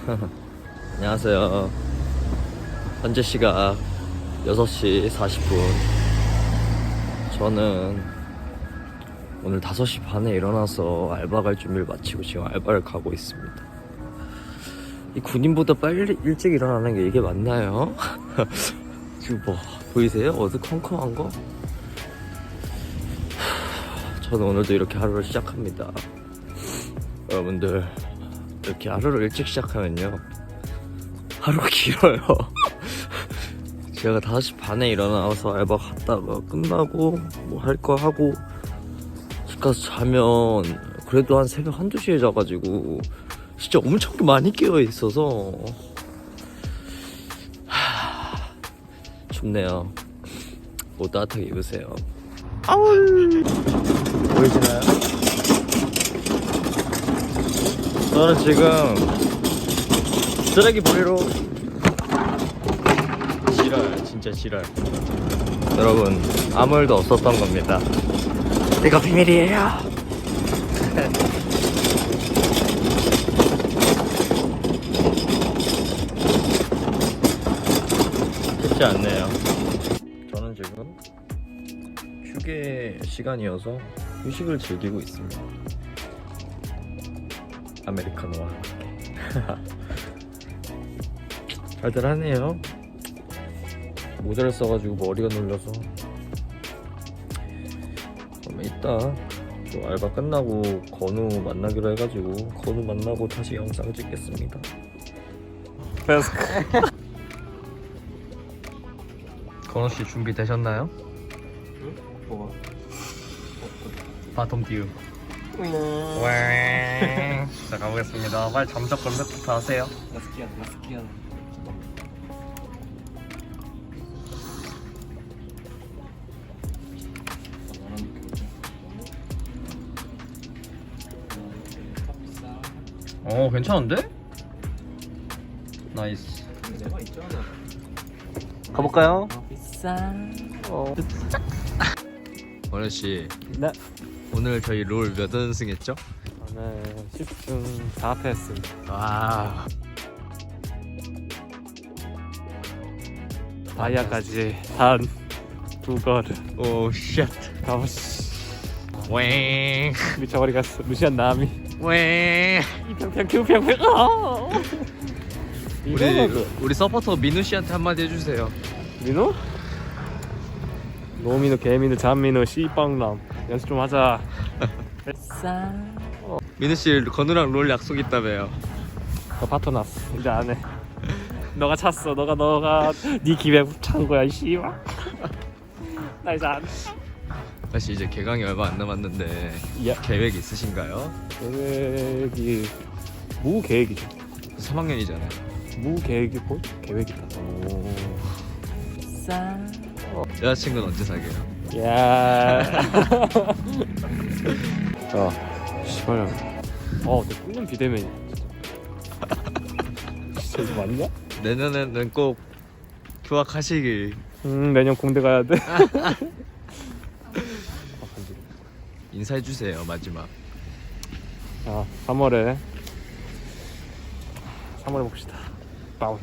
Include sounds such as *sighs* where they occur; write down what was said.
*laughs* 안녕하세요. 현재 시각 6시 40분. 저는 오늘 5시 반에 일어나서 알바 갈 준비를 마치고 지금 알바를 가고 있습니다. 이 군인보다 빨리 일찍 일어나는 게 이게 맞나요? *laughs* 지금 뭐 보이세요? 어두컴컴한 거? *sighs* 저는 오늘도 이렇게 하루를 시작합니다. 여러분들 이렇게 하루를 일찍 시작하면요 하루가 길어요. *laughs* 제가 5시 반에 일어나서 알바 갔다가 끝나고 뭐 할 거 하고 집 가서 자면 그래도 한 새벽 한두 시에 자가지고 진짜 엄청 많이 깨어 있어서 하, 춥네요. 옷 따뜻하게 입으세요. 보이시나요? 저는 지금 쓰레기 버리러 지랄 진짜 지랄 여러분 아무 일도 없었던 겁니다. 이거 비밀이에요. *laughs* 쉽지 않네요. 저는 지금 휴게 시간이어서 휴식을 즐기고 있습니다 아메리카노와 함께. *laughs* 잘들 하네요. 모자를 써가지고 머리가 눌려서. 그러면 이따 또 알바 끝나고 건우 만나기로 해가지고 건우 만나고 다시 영상 찍겠습니다. *laughs* 건우씨 준비되셨나요? 뭐가? 바텀 듀 자 가보겠습니다. 빨리 잠적 검색부터 하세요. 나스키야 나스키야 어 괜찮은데? 나이스. 내가 있잖아 가볼까요? 비싸. *laughs* 원래 씨. 네 오늘 저희 롤 몇 연승했죠? 오늘 10중 4패 했습니다. 와 다이아까지 단두 거를 오쉣 가보시. 웽. 미쳐버리겠어. 루시안 나미 웽. 이평평 교평평 어! 우리 우리 서포터 민우 씨한테 한마디 해주세요. 민호? 노민호 개민호 잔민호 씨빵남 연습 좀 하자. 비싸 민우 씨 건우랑 롤 약속 있다며요. 너 파토 났어. 이제 안 해. 너가 찼어. 너가 너가 네 기회 찬 거야 이 씨발. *laughs* 나 이제 안 해. 사실 이제 개강이 얼마 안 남았는데 야. 계획 있으신가요? 계획이 무 계획이죠 3학년이잖아요. 무 계획이고 계획이다. 오. 여자친구는 언제 사귀어요? 야 자, *laughs* 씨발. 어, 내 꿈은 비대면이야. 진짜 이거 맞냐? 내년에는 꼭 휴학하시길 음, 내년 공대 가야 돼. *laughs* 인사해 주세요 마지막 자, 3월에 3월에 봅시다. 빠운.